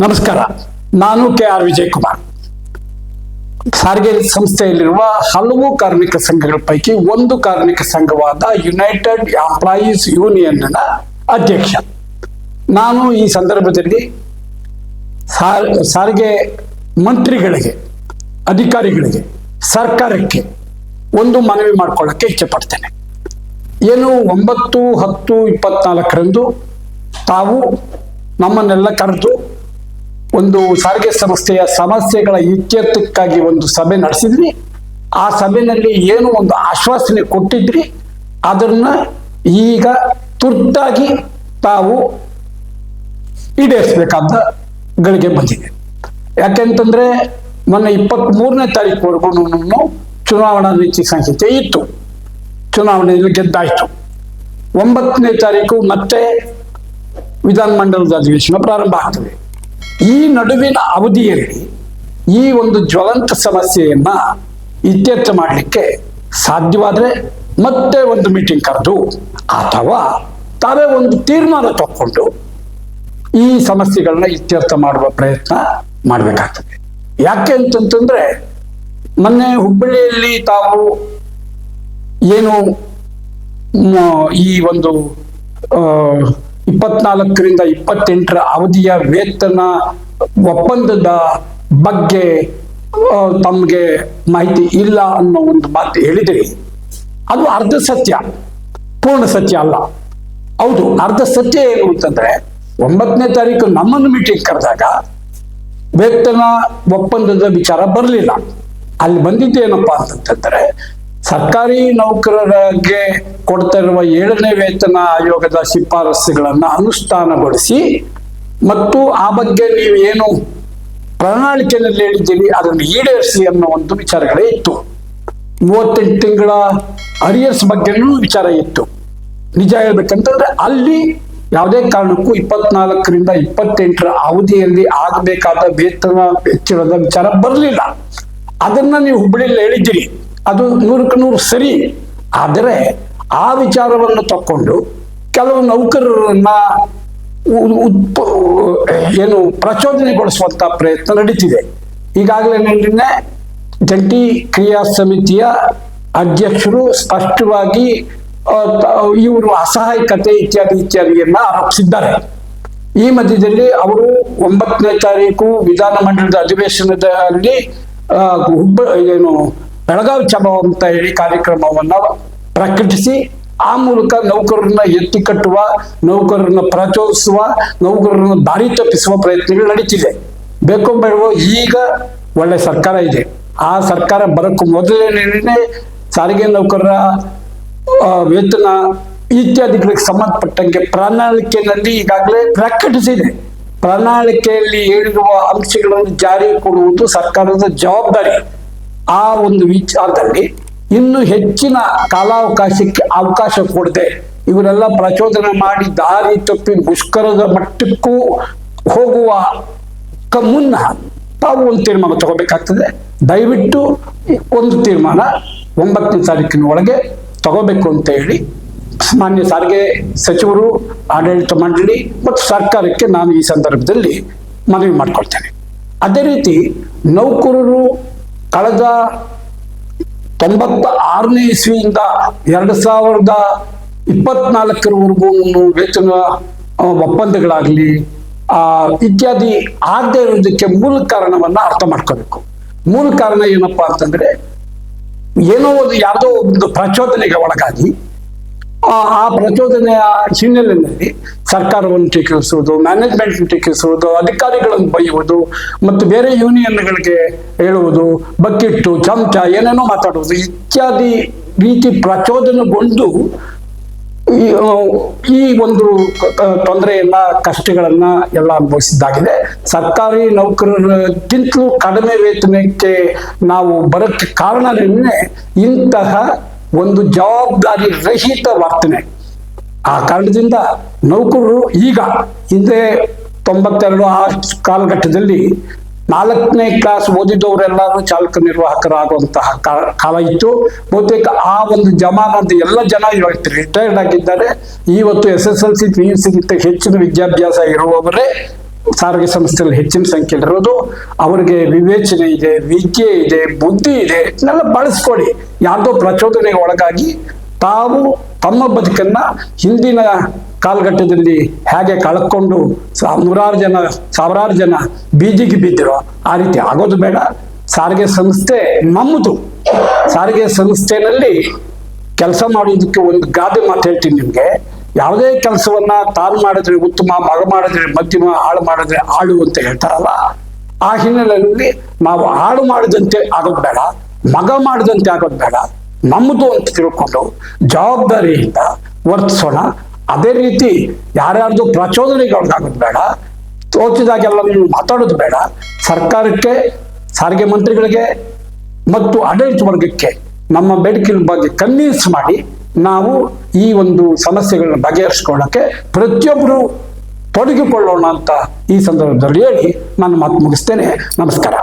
ನಮಸ್ಕಾರ. ನಾನು K R Vijay Kumar ಸಾರಿಗೆ ಸಂಸ್ಥೆಯಲ್ಲಿರುವ ಹಲವು ಕಾರ್ಮಿಕ ಸಂಘಗಳ ಪೈಕಿ ಒಂದು ಕಾರ್ಮಿಕ ಸಂಘವಾದ ಯುನೈಟೆಡ್ ಎಂಪ್ಲಾಯೀಸ್ ಯೂನಿಯನ್ ಅಧ್ಯಕ್ಷ. ನಾನು ಈ ಸಂದರ್ಭದಲ್ಲಿ ಸಾರ್- ಸಾರಿಗೆ ಮಂತ್ರಿಗಳಿಗೆ, ಅಧಿಕಾರಿಗಳಿಗೆ, ಸರ್ಕಾರಕ್ಕೆ ಒಂದು ಮನವಿ ಮಾಡಿಕೊಳ್ಳಕ್ಕೆ ಇಚ್ಛೆ ಪಡ್ತೇನೆ ಏನು ಒಂಬತ್ತು, ಹತ್ತು, ಇಪ್ಪತ್ನಾಲ್ಕರಂದು ತಾವು ನಮ್ಮನ್ನೆಲ್ಲ ಕರೆದು ಒಂದು ಸಾರಿಗೆ ಸಂಸ್ಥೆಯ ಸಮಸ್ಯೆಗಳ ಇತ್ಯರ್ಥಕ್ಕಾಗಿ ಒಂದು ಸಭೆ ನಡೆಸಿದ್ರಿ. ಆ ಸಭೆಯಲ್ಲಿ ಏನು ಒಂದು ಆಶ್ವಾಸನೆ ಕೊಟ್ಟಿದ್ರಿ. ಅದನ್ನ ಈಗ ತುರ್ತಾಗಿ ತಾವು ಈಡೇರಿಸಬೇಕಾದ ಗಳಿಗೆ ಬಂದಿದೆ. ಯಾಕೆಂತಂದ್ರೆ ಮೊನ್ನೆ ಇಪ್ಪತ್ತ್ ಮೂರನೇ ತಾರೀಕುವರೆಗೂ ಚುನಾವಣಾ ನೀತಿ ಸಂಹಿತೆ ಇತ್ತು. ಚುನಾವಣೆಯಲ್ಲಿ ಗೆದ್ದಾಯ್ತು. ಒಂಬತ್ತನೇ ತಾರೀಕು ಮತ್ತೆ ವಿಧಾನಮಂಡಲದ ಅಧಿವೇಶನ ಪ್ರಾರಂಭ ಆಗ್ತದೆ. ಈ ನಡುವಿನ ಅವಧಿಯಲ್ಲಿ ಈ ಒಂದು ಜ್ವಲಂತ ಸಮಸ್ಯೆಯನ್ನ ಇತ್ಯರ್ಥ ಮಾಡಲಿಕ್ಕೆ ಸಾಧ್ಯವಾದ್ರೆ ಮತ್ತೆ ಒಂದು ಮೀಟಿಂಗ್ ಕರೆದು ಅಥವಾ ತಾವೇ ಒಂದು ತೀರ್ಮಾನ ತಗೊಂಡು ಈ ಸಮಸ್ಯೆಗಳನ್ನ ಇತ್ಯರ್ಥ ಮಾಡುವ ಪ್ರಯತ್ನ ಮಾಡಬೇಕಾಗ್ತದೆ. ಯಾಕೆ ಅಂತಂತಂದ್ರೆ ಮೊನ್ನೆ ಹುಬ್ಬಳ್ಳಿಯಲ್ಲಿ ತಾವು ಏನು ಈ ಒಂದು ಇಪ್ಪತ್ನಾಲ್ಕರಿಂದ ಇಪ್ಪತ್ತೆಂಟರ ಅವಧಿಯ ವೇತನ ಒಪ್ಪಂದದ ಬಗ್ಗೆ ತಮಗೆ ಮಾಹಿತಿ ಇಲ್ಲ ಅನ್ನೋ ಒಂದು ಮಾತು ಹೇಳಿದ್ರಿ. ಅದು ಅರ್ಧ ಸತ್ಯ, ಪೂರ್ಣ ಸತ್ಯ ಅಲ್ಲ. ಹೌದು, ಅರ್ಧ ಸತ್ಯ ಏನು ಅಂತಂದ್ರೆ, ಒಂಬತ್ತನೇ ತಾರೀಕು ನಮ್ಮನ್ನು ಮೀಟಿಂಗ್ ಕರೆದಾಗ ವೇತನ ಒಪ್ಪಂದದ ವಿಚಾರ ಬರಲಿಲ್ಲ. ಅಲ್ಲಿ ಬಂದಿದ್ದೇನಪ್ಪ ಅಂತಂತಂದ್ರೆ ಸರ್ಕಾರಿ ನೌಕರರಿಗೆ ಕೊಡ್ತಾ ಇರುವ ಏಳನೇ ವೇತನ ಆಯೋಗದ ಶಿಫಾರಸುಗಳನ್ನು ಅನುಷ್ಠಾನಗೊಳಿಸಿ ಮತ್ತು ಆ ಬಗ್ಗೆ ನೀವು ಏನು ಪ್ರಣಾಳಿಕೆಯಲ್ಲಿ ಹೇಳಿದ್ದೀರಿ, ಅದನ್ನು ಈಡೇರಿಸಿ ಅನ್ನೋ ಒಂದು ವಿಚಾರಗಳೇ ಇತ್ತು. ಮೂವತ್ತೆಂಟು ತಿಂಗಳ ಅರಿಯರ್ಸ್ ಬಗ್ಗೆನೂ ವಿಚಾರ ಇತ್ತು. ನಿಜ ಹೇಳ್ಬೇಕಂತಂದ್ರೆ ಅಲ್ಲಿ ಯಾವುದೇ ಕಾರಣಕ್ಕೂ ಇಪ್ಪತ್ನಾಲ್ಕರಿಂದ ಇಪ್ಪತ್ತೆಂಟರ ಅವಧಿಯಲ್ಲಿ ಆಗಬೇಕಾದ ವೇತನ ಹೆಚ್ಚಳದ ವಿಚಾರ ಬರಲಿಲ್ಲ. ಅದನ್ನ ನೀವು ಹುಬ್ಬಳ್ಳಿಯಲ್ಲಿ ಹೇಳಿದ್ದೀರಿ. ಅದು ನೂರಕ್ಕೆ ನೂರು ಸರಿ. ಆದರೆ ಆ ವಿಚಾರವನ್ನು ತಕ್ಕೊಂಡು ಕೆಲವು ನೌಕರರನ್ನ ಉತ್ಪ, ಏನು ಪ್ರಚೋದನೆಗೊಳಿಸುವಂತ ಪ್ರಯತ್ನ ನಡೀತಿದೆ. ಈಗಾಗಲೇ ನಿನ್ನೆ ಜಂಟಿ ಕ್ರಿಯಾ ಸಮಿತಿಯ ಅಧ್ಯಕ್ಷರು ಸ್ಪಷ್ಟವಾಗಿ ಇವರು ಅಸಹಾಯಕತೆ ಇತ್ಯಾದಿ ಇತ್ಯಾದಿಯನ್ನ ಆರೋಪಿಸಿದ್ದಾರೆ. ಈ ಮಧ್ಯದಲ್ಲಿ ಅವರು ಒಂಬತ್ತನೇ ತಾರೀಕು ವಿಧಾನಮಂಡಲದ ಅಧಿವೇಶನದಲ್ಲಿ ಹುಬ್ಬ, ಏನು ಬೆಳಗಾವಿ ಚಲೋ ಅಂತ ಹೇಳಿ ಕಾರ್ಯಕ್ರಮವನ್ನ ಪ್ರಕಟಿಸಿ, ಆ ಮೂಲಕ ನೌಕರರನ್ನ ಎತ್ತಿ ಕಟ್ಟುವ, ನೌಕರರನ್ನ ಪ್ರಚೋದಿಸುವ, ನೌಕರರನ್ನ ದಾರಿ ತಪ್ಪಿಸುವ ಪ್ರಯತ್ನಗಳು ನಡೀತಿದೆ. ಬೇಕೋ ಬೇಡವೋ ಈಗ ಒಳ್ಳೆ ಸರ್ಕಾರ ಇದೆ. ಆ ಸರ್ಕಾರ ಬರಕ್ಕೂ ಮೊದಲನೇ ಸಾರಿಗೆ ನೌಕರರ ವೇತನ ಇತ್ಯಾದಿಗಳಿಗೆ ಸಂಬಂಧಪಟ್ಟಂಗೆ ಪ್ರಣಾಳಿಕೆಯಲ್ಲಿ ಈಗಾಗಲೇ ಪ್ರಕಟಿಸಿದೆ. ಪ್ರಣಾಳಿಕೆಯಲ್ಲಿ ಹೇಳಿರುವ ಅಂಶಗಳನ್ನು ಜಾರಿ ಕೊಡುವುದು ಸರ್ಕಾರದ ಜವಾಬ್ದಾರಿ. ಆ ಒಂದು ವಿಚಾರದಲ್ಲಿ ಇನ್ನು ಹೆಚ್ಚಿನ ಕಾಲಾವಕಾಶಕ್ಕೆ ಅವಕಾಶ ಕೊಡದೆ ಇವರೆಲ್ಲ ಪ್ರಚೋದನೆ ಮಾಡಿ ದಾರಿ ತಪ್ಪಿ ಮುಷ್ಕರದ ಮಟ್ಟಕ್ಕೂ ಹೋಗುವ ಮುನ್ನ ತಾವು ಒಂದು ತೀರ್ಮಾನ ತಗೋಬೇಕಾಗ್ತದೆ. ದಯವಿಟ್ಟು ಒಂದು ತೀರ್ಮಾನ ಒಂಬತ್ತನೇ ತಾರೀಕಿನ ಒಳಗೆ ತಗೋಬೇಕು ಅಂತ ಹೇಳಿ ಮಾನ್ಯ ಸಾರಿಗೆ ಸಚಿವರು, ಆಡಳಿತ ಮಂಡಳಿ ಮತ್ತು ಸರ್ಕಾರಕ್ಕೆ ನಾನು ಈ ಸಂದರ್ಭದಲ್ಲಿ ಮನವಿ ಮಾಡ್ಕೊಳ್ತೇನೆ. ಅದೇ ರೀತಿ ನೌಕರರು ಕಳೆದ ತೊಂಬತ್ತ ಆರನೇ ಇಸ್ವಿಯಿಂದ ಎರಡು ಸಾವಿರದ ಇಪ್ಪತ್ನಾಲ್ಕರವರೆಗೂ ವೇತನ ಒಪ್ಪಂದಗಳಾಗಲಿ, ಆ, ಇತ್ಯಾದಿ ಆಗದೆ ಇರೋದಕ್ಕೆ ಮೂಲ ಕಾರಣವನ್ನ ಅರ್ಥ ಮಾಡ್ಕೋಬೇಕು. ಮೂಲ ಕಾರಣ ಏನಪ್ಪಾ ಅಂತಂದ್ರೆ, ಏನೋ ಒಂದು ಯಾವುದೋ ಒಂದು ಪ್ರಚೋದನೆಗೆ ಒಳಗಾಗಿ ಆ ಪ್ರಚೋದನೆಯ ಹಿನ್ನೆಲೆಯಲ್ಲಿ ಸರ್ಕಾರವನ್ನು ಟೀಕಿಸುವುದು ಮ್ಯಾನೇಜ್ಮೆಂಟ್ ಟೀಕಿಸುವುದು, ಅಧಿಕಾರಿಗಳನ್ನು ಬೈಯುವುದು, ಮತ್ತು ಬೇರೆ ಯೂನಿಯನ್ಗಳಿಗೆ ಹೇಳುವುದು, ಬಕ್ಕಿಟ್ಟು, ಚಮಚ, ಏನೇನೋ ಮಾತಾಡುವುದು, ಇತ್ಯಾದಿ ರೀತಿ ಪ್ರಚೋದನೆಗೊಂಡು ಈ ಒಂದು ತೊಂದರೆ ತೊಂದರೆಯನ್ನ, ಕಷ್ಟಗಳನ್ನ ಎಲ್ಲ ಅನುಭವಿಸಿದ್ದಾಗಿದೆ. ಸರ್ಕಾರಿ ನೌಕರರಿಗಿಂತಲೂ ಕಡಿಮೆ ವೇತನಕ್ಕೆ ನಾವು ಬರೋಕ್ಕೆ ಕಾರಣನೇ ಇಂತಹ ಒಂದು ಜವಾಬ್ದಾರಿ ರಹಿತ ವರ್ತನೆ. ಆ ಕಾರಣದಿಂದ ನೌಕರರು ಈಗ ಹಿಂದೆ ತೊಂಬತ್ತೆರಡು ಆ ಕಾಲಘಟ್ಟದಲ್ಲಿ ನಾಲ್ಕನೇ ಕ್ಲಾಸ್ ಓದಿದವರೆಲ್ಲರೂ ಚಾಲಕ ನಿರ್ವಾಹಕರಾಗುವಂತಹ ಕಾಲ ಇತ್ತು. ಬಹುತೇಕ ಆ ಒಂದು ಜಮಾನದ ಎಲ್ಲ ಜನ ಇವತ್ತು ರಿಟೈರ್ಡ್ ಆಗಿದ್ದಾರೆ. ಇವತ್ತು S S L C P U ಸಿಗಿಂತ ಹೆಚ್ಚಿನ ವಿದ್ಯಾಭ್ಯಾಸ ಇರುವವರೇ ಸಾರಿಗೆ ಸಂಸ್ಥೆಯಲ್ಲಿ ಹೆಚ್ಚಿನ ಸಂಖ್ಯೆಯಲ್ಲಿರೋದು ಅವರಿಗೆ ವಿವೇಚನೆ ಇದೆ, ವಿದ್ಯೆ ಇದೆ, ಬುದ್ಧಿ ಇದೆ, ಇದನ್ನೆಲ್ಲ ಬಳಸ್ಕೊಳ್ಳಿ. ಯಾವುದೋ ಪ್ರಚೋದನೆಗೆ ಒಳಗಾಗಿ ತಾವು ತಮ್ಮ ಬದುಕನ್ನ ಹಿಂದಿನ ಕಾಲಘಟ್ಟದಲ್ಲಿ ಹೇಗೆ ಕಳ್ಕೊಂಡು ನೂರಾರು ಜನ, ಸಾವಿರಾರು ಜನ ಬೀದಿಗೆ ಬಿದ್ದಿರೋ ಆ ರೀತಿ ಆಗೋದು ಬೇಡ. ಸಾರಿಗೆ ಸಂಸ್ಥೆ ನಮ್ಮದು ಸಾರಿಗೆ ಸಂಸ್ಥೆನಲ್ಲಿ ಕೆಲಸ ಮಾಡೋದಕ್ಕೆ ಒಂದು ಗಾದೆ ಮಾತು ಹೇಳ್ತೀನಿ ನಿಮ್ಗೆ. ಯಾವುದೇ ಕೆಲಸವನ್ನ ತಾನು ಮಾಡಿದ್ರೆ ಉತ್ತಮ, ಮಗ ಮಾಡಿದ್ರೆ ಮಧ್ಯಮ, ಹಾಳು ಮಾಡಿದ್ರೆ ಆಳು ಅಂತ ಹೇಳ್ತಾರಲ್ಲ, ಆ ಹಿನ್ನೆಲೆಯಲ್ಲಿ ನಾವು ಹಾಳು ಮಾಡಿದಂತೆ ಆಗೋದು ಬೇಡ, ಮಗ ಮಾಡಿದಂತೆ ಆಗೋದು ಬೇಡ, ನಮ್ಮದು ಅಂತ ತಿಳ್ಕೊಂಡು ಜವಾಬ್ದಾರಿಯಿಂದ ವರ್ತಿಸೋಣ. ಅದೇ ರೀತಿ ಯಾರ್ಯಾರ್ದು ಪ್ರಚೋದನೆಗೆ ಒಳಗಾಗೋದು ಬೇಡ ತೋಚಿದಾಗೆಲ್ಲ ನೀವು ಮಾತಾಡೋದು ಬೇಡ, ಸರ್ಕಾರಕ್ಕೆ, ಸಾರಿಗೆ ಮಂತ್ರಿಗಳಿಗೆ ಮತ್ತು ಆಡಳಿತ ವರ್ಗಕ್ಕೆ ನಮ್ಮ ಬೇಡಿಕೆ ಬಗ್ಗೆ ಕನ್ವಿನ್ಸ್ ಮಾಡಿ ನಾವು ಈ ಒಂದು ಸಮಸ್ಯೆಗಳನ್ನ ಬಗೆಹರಿಸ್ಕೊಳ್ಳೋಕೆ ಪ್ರತಿಯೊಬ್ಬರು ತೊಡಗಿಕೊಳ್ಳೋಣ ಅಂತ ಈ ಸಂದರ್ಭದಲ್ಲಿ ಹೇಳಿ ನಾನು ಮಾತು ಮುಗಿಸ್ತೇನೆ. ನಮಸ್ಕಾರ.